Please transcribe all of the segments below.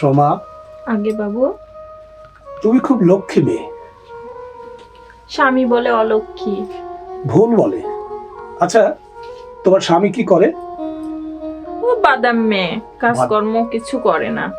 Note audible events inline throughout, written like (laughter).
সোমা। আগে বাবু। তুমি খুব লক্ষ্মী মেয়ে। স্বামী বলে অলক্ষ্মী। ভুল বলে। আচ্ছা তোমার স্বামী কি করে? ও বাদাম মেয়ে কাজকর্ম কিছু করে না।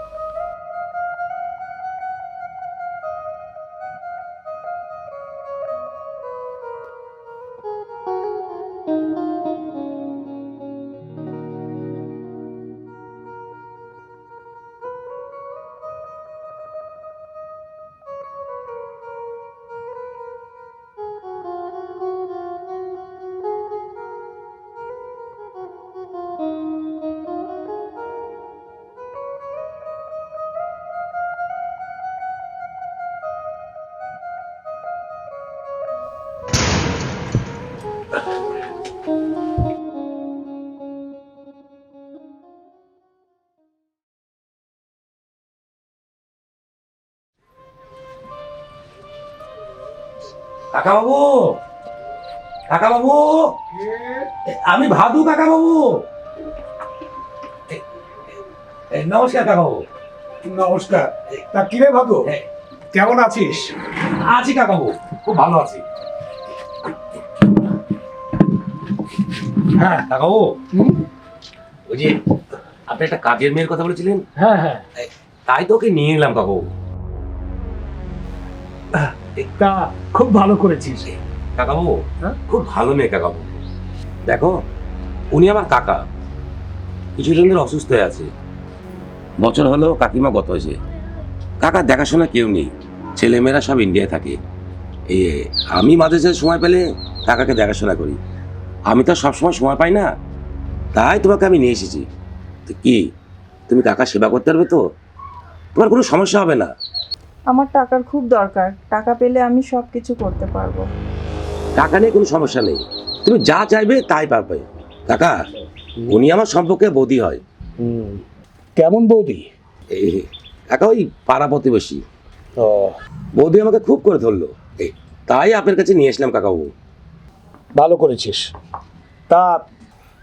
কাকা বাবু কাকা বাবু আমি ভাদু কাকা বাবু নমস্কার কাকা বাবু নমস্কার। তা কিরে ভাগো হ্যাঁ। কেমন আছিস? আছি কাকা বাবু খুব ভালো আছি। হ্যাঁ। কাকা বাবু ওই যে আপনি একটা কাজের মেয়ের কথা বলেছিলেন? হ্যাঁ হ্যাঁ। তাই তো ওকে নিয়ে এলাম কাকা বাবু তা খুব ভালো করেছিস। কাকা বাবু হ্যাঁ? খুব ভালো মেয়ে কাকা বাবু দেখো উনি আমার কাকা। কিছুদিন ধরে অসুস্থ হয়ে আছে। বছর হলো কাকিমা গত হয়েছে। কাকা দেখাশোনা কেউ নেই। ছেলেমেয়েরা সব ইন্ডিয়ায় থাকে। এই আমি মাঝে সাঝে সময় পেলে কাকাকে দেখাশোনা করি। আমি তো সবসময় সময় পাই না। তাই তোমাকে আমি নিয়ে এসেছি। তো কি তুমি কাকা সেবা করতে পারবে তো? তোমার কোনো সমস্যা হবে না। আমার টাকার খুব দরকার। টাকা পেলে আমি সব কিছু করতে পারব। টাকা নিয়ে কোনো সমস্যা নেই। তুমি যা চাইবে তাই পাবে। কাকা উনি আমার সম্পর্কে বৌদি হয়। কেমন বৌদি? এই কাকা ওই পাড়া প্রতিবেশী। ও। বৌদি আমাকে খুব করে ধরলো। এই, তাই আপনার কাছে নিয়ে আসলাম কাকাবু ভালো করেছিস। তা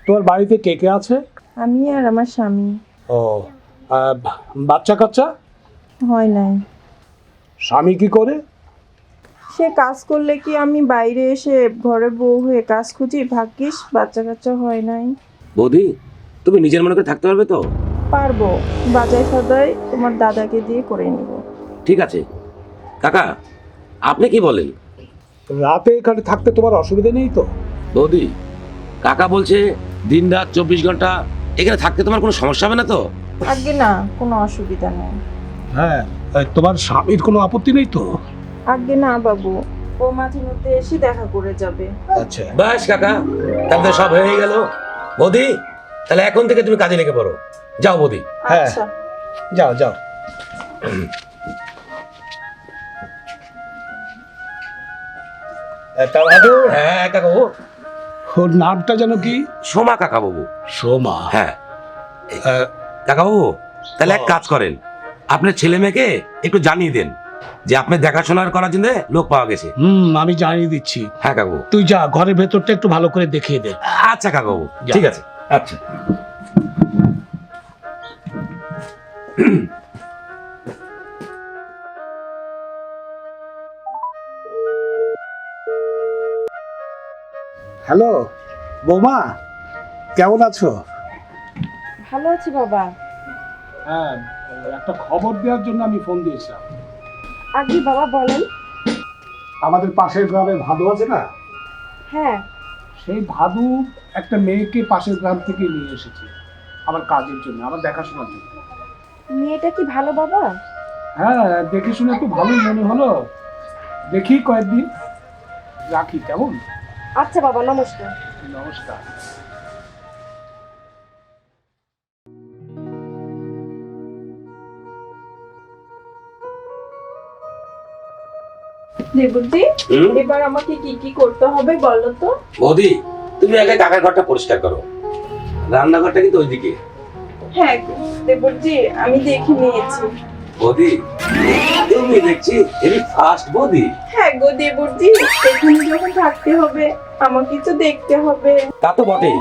তোমার বাড়িতে কে কে আছে? আমি আর আমার স্বামী। ও আহ, বাচ্চা কাচ্চা হয় নাই। স্বামী কি করে? সে কাজ করলে কি আমি বাইরে এসে ঘরে বউ হয়ে কাজ খুঁজি? ভাগ্যিস বাচ্চা কাচ্চা হয় নাই। বৌদি তুমি নিজের মনে করে থাকতে পারবে তো? পারব। বাজাই সদাই তোমার দাদাকে দিয়ে করে নিব। ঠিক আছে। কাকা আপনি কি বলেন? রাতে এখানে থাকতে তোমার অসুবিধা নেই তো? বৌদি কাকা বলছে দিন রাত চব্বিশ ঘণ্টা এখানে থাকতে তোমার কোনো সমস্যা হবে না তো? আগে না কোনো অসুবিধা নেই। হ্যাঁ তোমার স্বামীর কোনো আপত্তি নেই তো? আগে না বাবু ও মাঝে মধ্যে এসে দেখা করে যাবে। আচ্ছা। বাস কাকা তাহলে তো সব হয়ে গেল। বৌদি তাহলে এখন থেকে তুমি কাজে লেগে পড়ো। যাও বৌদি। হ্যাঁ। আচ্ছা। যাও যাও। হ্যাঁ ওর নামটা যেন কি? সোমা কাকা বাবু। সোমা? হ্যাঁ। আহ, কাকাবু তাহলে এক কাজ করেন। আপনার ছেলে মেয়েকে একটু জানিয়ে দেন যে আপনার দেখাশোনার করার জন্য লোক পাওয়া গেছে। হুম আমি জানিয়ে দিচ্ছি। হ্যাঁ কাকু। তুই যা ঘরের ভেতরটা একটু ভালো করে দেখিয়ে দে। আচ্ছা কাকাবু যা। ঠিক আছে। আচ্ছা। হ্যালো বৌমা কেমন আছো? ভালো আছি বাবা। হ্যাঁ একটা খবর দেওয়ার জন্য আমি ফোন দিয়েছিলাম। আগে বাবা বলেন। আমাদের পাশের গ্রামে ভাদু আছে না? হ্যাঁ। সেই ভাদু একটা মেয়েকে পাশের গ্রাম থেকে নিয়ে এসেছে আমার কাজের জন্য আমার দেখাশোনার জন্য। মেয়েটা কি ভালো বাবা? হ্যাঁ দেখে শুনে একটু ভালোই মনে হলো। দেখি কয়েকদিন। রাখি কেমন? আচ্ছা বাবা নমস্কার। নমস্কার। দেবজি এবার আমাকে কি কি করতে হবে বলো তো? বৌদি তুমি আগে কাকার ঘরটা পরিষ্কার করো। রান্নাঘরটা কিন্তু ওইদিকে। হ্যাঁ দেবজি আমি দেখে নিয়েছি। বৌদি তুমি দেখছি হেভি ফাস্ট বৌদি। হ্যাঁ গো দেবজি এখানে যখন থাকতে হবে আমাকে তো দেখতে হবে। তা তো বটেই।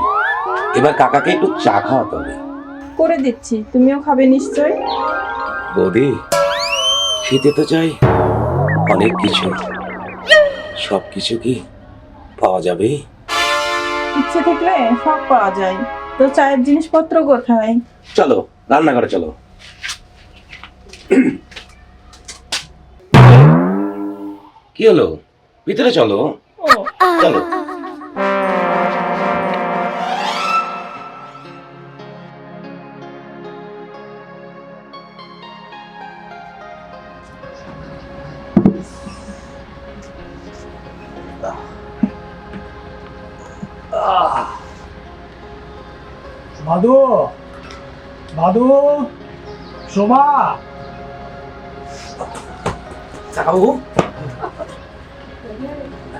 এবার কাকাকে একটু চা খাওয়াতে হবে। করে দিচ্ছি তুমিও খাবে নিশ্চয়। বৌদি খেতে তো চাই। অনেক কিছু। সব কিছু কি পাওয়া যাবে? ইচ্ছে থাকলে সব পাওয়া যায়। তো চায়ের জিনিসপত্র কোথায়? চলো রান্নাঘরে চলো। কি হলো? ভিতরে চলো। চলো। মাধু মাধু সোমা। কাকাবু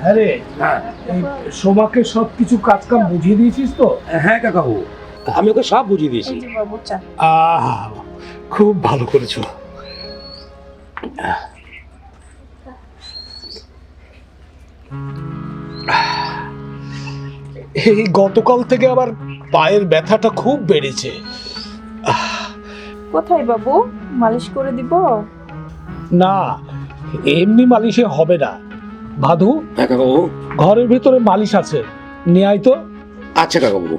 হ্যাঁ রে হ্যাঁ। এই সোমাকে সব কিছু কাজ কাম বুঝিয়ে দিয়েছিস তো? হ্যাঁ কাকাবু আমি ওকে সব বুঝিয়ে দিয়েছি। আহ খুব ভালো করেছ। এই গতকাল থেকে আবার পায়ের ব্যথাটা খুব বেড়েছে। কোথায় বাবু? মালিশ করে দিব? না এমনি মালিশে হবে না। ভাদু হ্যাঁ ঘরের ভিতরে মালিশ আছে। নিয়ে আয় তো। আচ্ছা কাকাবু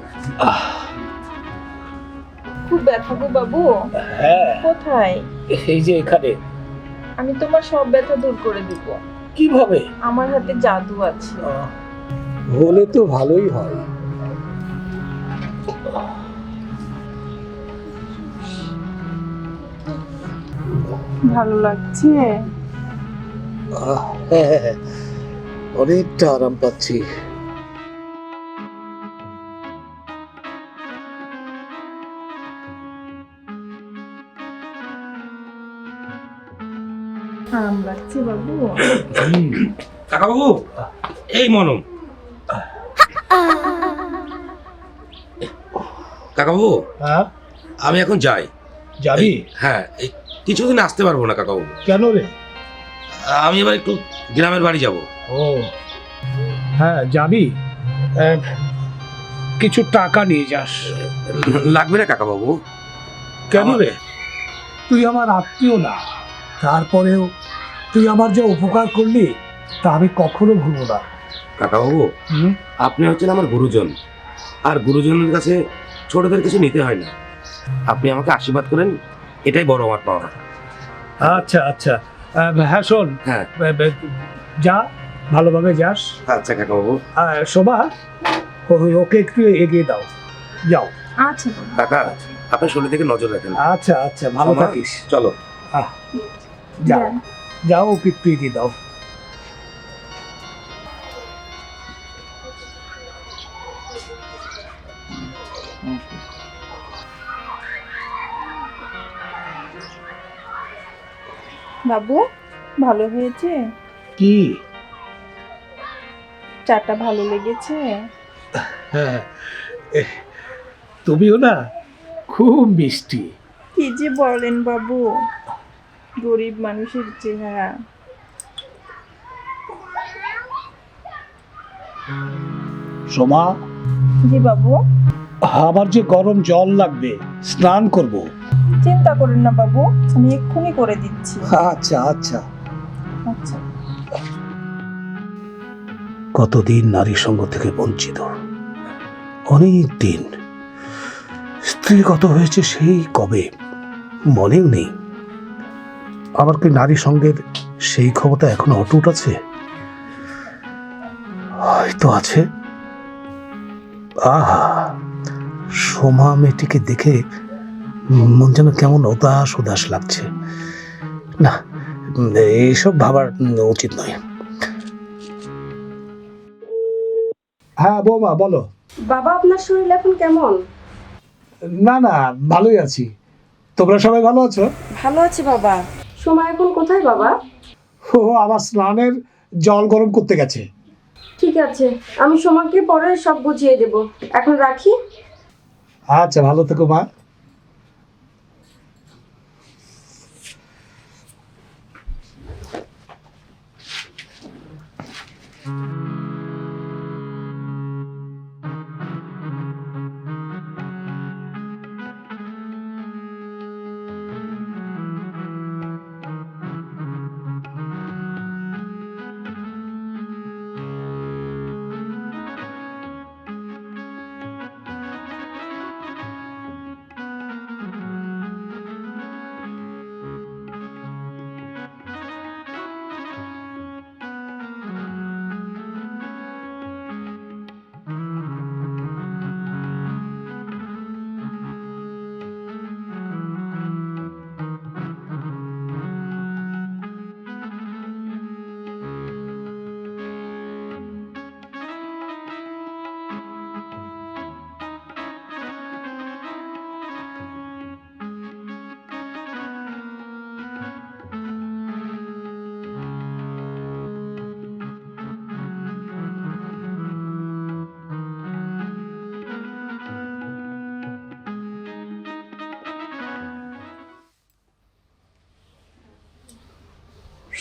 খুব ব্যথা গো বাবু। হ্যাঁ। কোথায়? এই যে এখানে। আমি তোমার সব ব্যথা দূর করে দিব। কীভাবে? আমার হাতে জাদু আছে। হলে তো ভালোই হয়। ভালো লাগছে? হ্যাঁ অনেকটা আরাম পাচ্ছি। আরাম লাগছে বাবু। কাকাবু এই মনম কাকাবু হ্যাঁ? আমি এখন যাই। যাবি? হ্যাঁ এই কিছুদিন আসতে পারব না কাকাবু কেন রে? আমি এবার একটু গ্রামের বাড়ি যাব। ও হ্যাঁ যাবি? কিছু টাকা নিয়ে যাস। লাগবে না কাকাবাবু। কেন রে? তুই আমার আত্মীয় না। তারপরেও তুই আমার যে উপকার করলি তা আমি কখনো ভুলবো না। কাকাবাবু আপনি হচ্ছেন আমার গুরুজন। আর গুরুজনের কাছে ছোটদের কিছু নিতে হয় না। আপনি আমাকে আশীর্বাদ করেন এটাই বড় আমার পাওয়া আচ্ছা আচ্ছা। হ্যাঁ শোন। হ্যাঁ। যা ভালোভাবে যাস। আচ্ছা কাকাবাবু। আর শোভা ও- ওকে একটু এগিয়ে দাও। যাও। আচ্ছা কাকা আপনার শরীর থেকে নজর রাখেন। আচ্ছা আচ্ছা ভালো থাকিস। চলো। যাও। যাও ওকে একটু এগিয়ে দাও। বাবু ভালো হয়েছে? কি? চাটা ভালো লেগেছে? হ্যাঁ তুমিও না খুব মিষ্টি। কি যে বলেন বাবু গরিব মানুষের চেহারা। সোমা? জি বাবু। আমার যে গরম জল লাগবে স্নান করব। চিন্তা করেন না বাবু আমি এক্ষুনি করে দিচ্ছি। আচ্ছা আচ্ছা। আচ্ছা। কতদিন নারী সঙ্গ থেকে বঞ্চিত? অনেক দিন। স্ত্রীগত হয়েছে সেই কবে? মনেও নেই। আবার কি নারী সঙ্গের সেই ক্ষমতা এখনও অটুট আছে? হয়তো আছে। আহা সোমা মেয়েটিকে দেখে মন যেন কেমন উদাস উদাস লাগছে। না এইসব ভাবার উচিত নয়। হ্যাঁ বৌমা বলো। বাবা আপনার শরীর এখন কেমন? না না ভালোই আছি। তোমরা সবাই ভালো আছো? ভালো আছি বাবা। সময় এখন কোথায় বাবা? ও আমার স্নানের জল গরম করতে গেছে। ঠিক আছে আমি সময়কে পরে সব বুঝিয়ে দেব। এখন রাখি? আচ্ছা ভালো থেকো মা।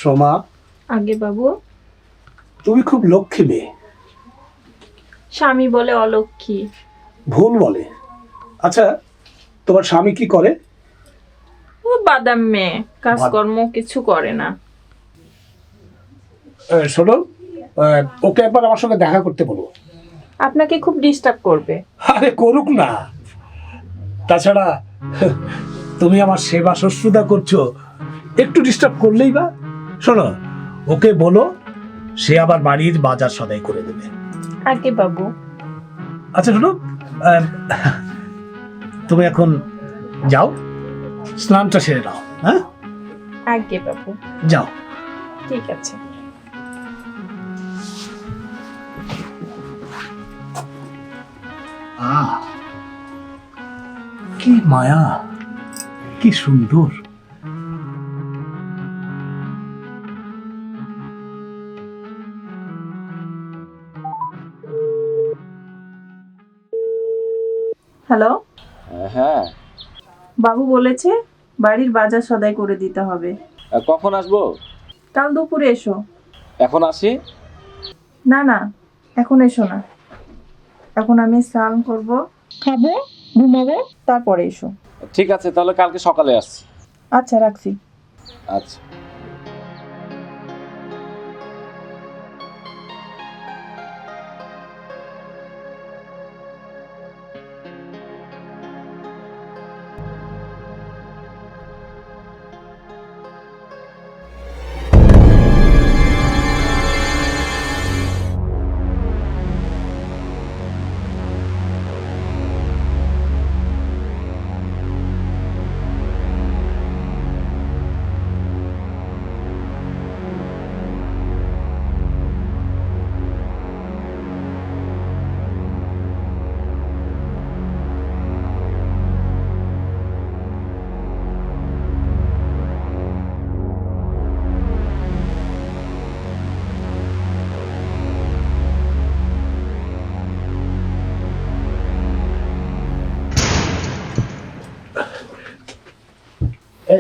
সোমা। আগে বাবু। তুমি খুব লক্ষ্মী মেয়ে। স্বামী বলে অলক্ষী ভুল বলে। আচ্ছা তোমার স্বামী কি করে? ও বাদাম মেয়ে কাজকর্ম কিছু করে না। শোনো ওকে একবার আমার সঙ্গে দেখা করতে বলো। আপনাকে খুব ডিস্টার্ব করবে। আরে করুক না। তাছাড়া তুমি আমার সেবা শুশ্রূষা করছ। একটু ডিস্টার্ব করলেই বা? শোনো ওকে বলো সে আবার বাড়ির বাজার সদাই করে দেবে। আগে বাবু। আচ্ছা শোনো তুমি এখন যাও স্নানটা সেরে নাও হ্যাঁ? আগে বাবু। যাও। ঠিক আছে। আহ কি মায়া কি সুন্দর। হ্যালো হ্যাঁ বাবু বলেছে বাড়ির বাজার সদাই করে দিতে হবে। কখন আসব? কাল দুপুরে এসো। এখন আসি? না না এখন এসো না। এখন আমি স্নান করব খাব ঘুমাবো তারপরে এসো। ঠিক আছে তাহলে কালকে সকালে আসছি। আচ্ছা রাখছি। আচ্ছা।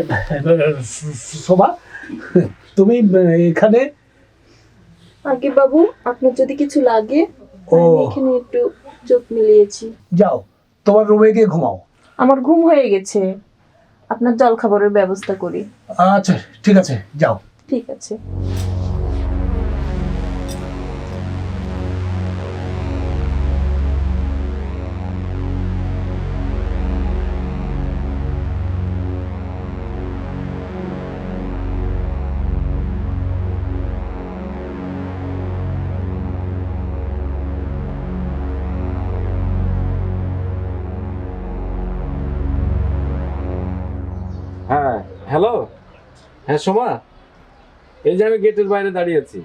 (laughs) শোভা তুমি এখানে? আগে বাবু আপনার যদি কিছু লাগে এখানে একটু চোখ মিলিয়েছি। যাও তোমার রুমে গিয়ে ঘুমাও। আমার ঘুম হয়ে গেছে। আপনার জল খাবারের ব্যবস্থা করি। আচ্ছা ঠিক আছে যাও। ঠিক আছে। হ্যাঁ সোমা? এই যে আমি গেটের বাইরে দাঁড়িয়ে আছি।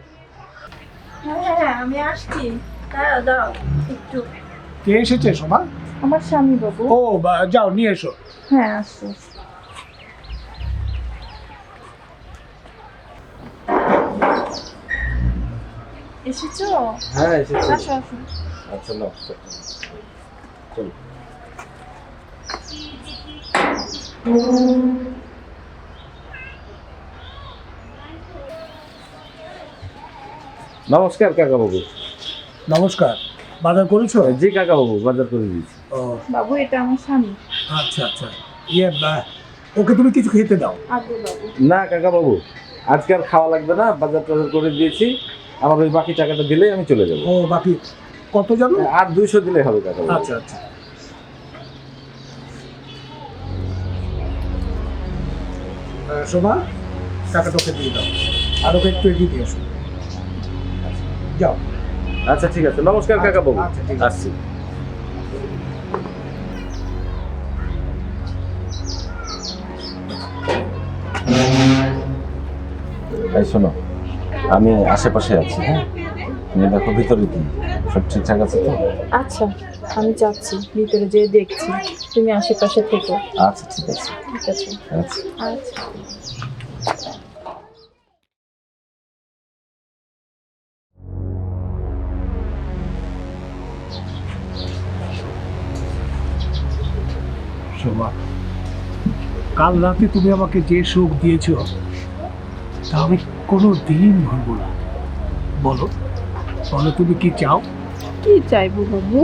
হ্যাঁ হ্যাঁ আমি আসছি। দাঁড়াও দাঁড়াও একটু। কে এসেছে শোভা আমার স্বামী বাবু। ও বা- যাও নিয়ে এসো। হ্যাঁ আসছি এসেছ? হ্যাঁ এসেছি। আসো আসো। আচ্ছা না চলো। নমস্কার কাকা বাবু। নমস্কার। বাজার করেছ? জি কাকা বাবু বাজার করে দিয়েছি। ও। বাবু এটা আমার স্বামী। আচ্ছা আচ্ছা। ইয়ে বা- ওকে তুমি কিছু খেতে দাও। আগে বাবু। না কাকা বাবু আজকে আর খাওয়া লাগবে না বাজার টাজার করে দিয়েছি। আমার ওই বাকি টাকাটা দিলেই আমি চলে যাব। ও বাকি কত জানো আর দুইশো দিলে হবে কাকা বাবু। আচ্ছা আচ্ছা। শোভা টাকাটা ওকে দিয়ে দাও। আর ওকে একটু এগিয়ে দিয়ে এসো যাও। আচ্ছা ঠিক আছে। নমস্কার কাকা বাবু। আচ্ছা, আসছি। এই শোনো আমি আশেপাশে আছি হ্যাঁ? তুমি দেখো ভিতরে কি সব ঠিকঠাক আছে তো? আচ্ছা আমি যাচ্ছি ভিতরে যেয়ে দেখছি তুমি আশেপাশে থেকো। আচ্ছা ঠিক আছে। ঠিক আছে। আচ্ছা। শোভা কাল রাতে তুমি আমাকে যে সুখ দিয়েছ তা আমি কোনো দিন ভুলবো না। বলো বলো তুমি কি চাও? কি চাইব বাবু?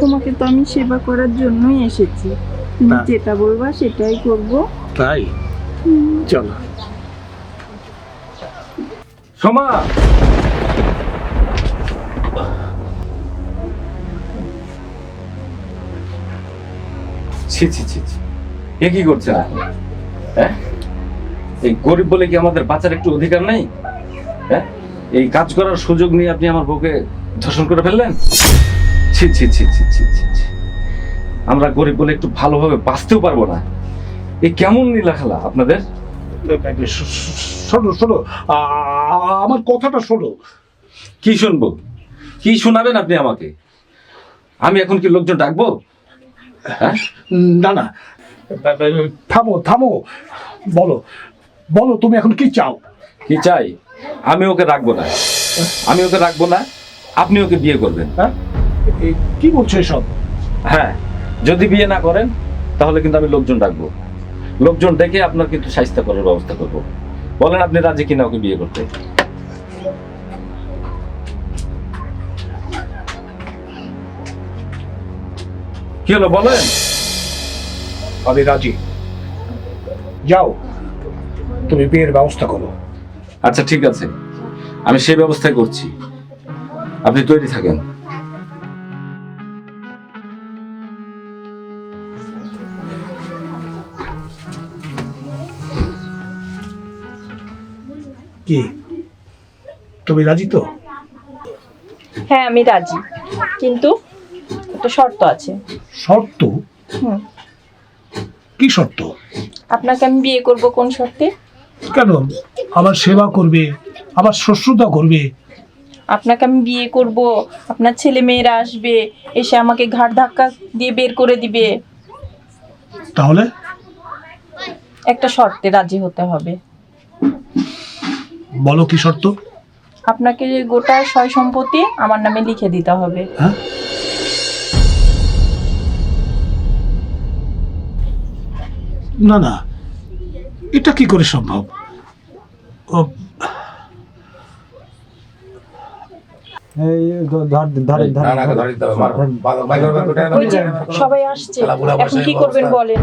তোমাকে তো আমি সেবা করার জন্যই এসেছি। তুমি যেটা বলবা সেটাই করব। তাই? চলো। সোমা! ছি ছি ছি ছি। এ কি করছেন আপনি? হ্যাঁ? এই গরিব বলে কি আমাদের বাঁচার একটু অধিকার নেই? হ্যাঁ? এই কাজ করার সুযোগ নিয়ে আপনি আমার বউকে ধর্ষণ করে ফেললেন? ছি ছি ছি ছি ছি ছি ছি। আমরা গরিব বলে একটু ভালোভাবে বাঁচতেও পারব না। এই কেমন নীলা খেলা আপনাদের? শোনো শোনো। আমার কথাটা শোনো। কি শুনব? কি শোনাবেন আপনি আমাকে? আমি এখন কি লোকজন ডাকবো? হ্যাঁ না না। থামো থামো। বলো বলো তুমি এখন কি চাও? কি চাই? আমি ওকে রাখব না। আমি ওকে রাখব না আপনি ওকে বিয়ে করবেন। হ্যাঁ? কি বলছো এসব? হ্যাঁ যদি বিয়ে না করেন তাহলে কিন্তু আমি লোকজন ডাকবো। লোকজন ডেকে আপনার কিন্তু সাহিত্য করার ব্যবস্থা করব। বলেন আপনি রাজি কিনা ওকে বিয়ে করতে। কি হলো বলেন? আমি রাজি। যাও তুমি বিয়ের ব্যবস্থা করো। আচ্ছা ঠিক আছে। আমি সেই ব্যবস্থাই করছি। আপনি তৈরি থাকেন। কি? তুমি রাজি তো? হ্যাঁ আমি রাজি। কিন্তু একটা শর্ত আছে। শর্ত? হুম। কি শর্ত? আপনাকে আমি বিয়ে করব কোন শর্তে? কেন? আমার সেবা করবে আমার শ্বশ্রুতা করবে। আপনাকে আমি বিয়ে করব আপনার ছেলে মেয়েরা আসবে এসে আমাকে ঘাট ধাক্কা দিয়ে বের করে দিবে। তাহলে? একটা শর্তে রাজি হতে হবে। বলো কি শর্ত? আপনাকে গোটা সয় সম্পত্তি আমার নামে লিখে দিতে হবে। হ্যাঁ? না না। এটা কি করে সম্ভব? ও। সবাই আসছে। এখন কি করবেন বলেন?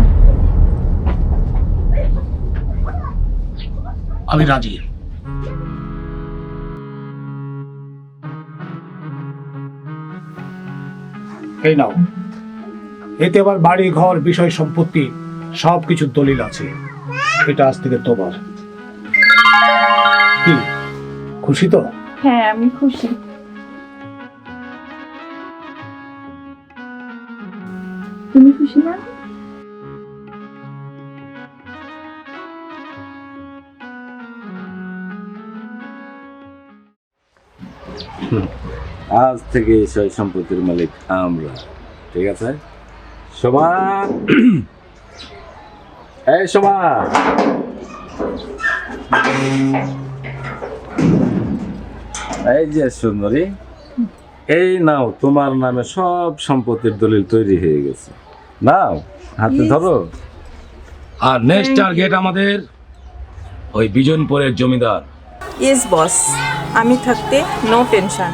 আমি রাজি। এই নাও। এতে আবার বাড়ি ঘর বিষয় সম্পত্তি। সব কিছুর দলিল আছে। এটা আজ থেকে তোমার। কি? খুশি তো? হ্যাঁ আমি খুশি। তুমি খুশি না? আজ থেকে সেই সম্পত্তির মালিক আমরা ঠিক আছে? শোভা এই শোভা এই যে সুন্দরী এই নাও তোমার নামে সব সম্পত্তির দলিল তৈরি হয়ে গেছে। নাও হাতে ধরো। আর নেক্সট টার্গেট আমাদের ওই বিজনপুরের জমিদার। ইয়েস বস আমি থাকতে নো টেনশন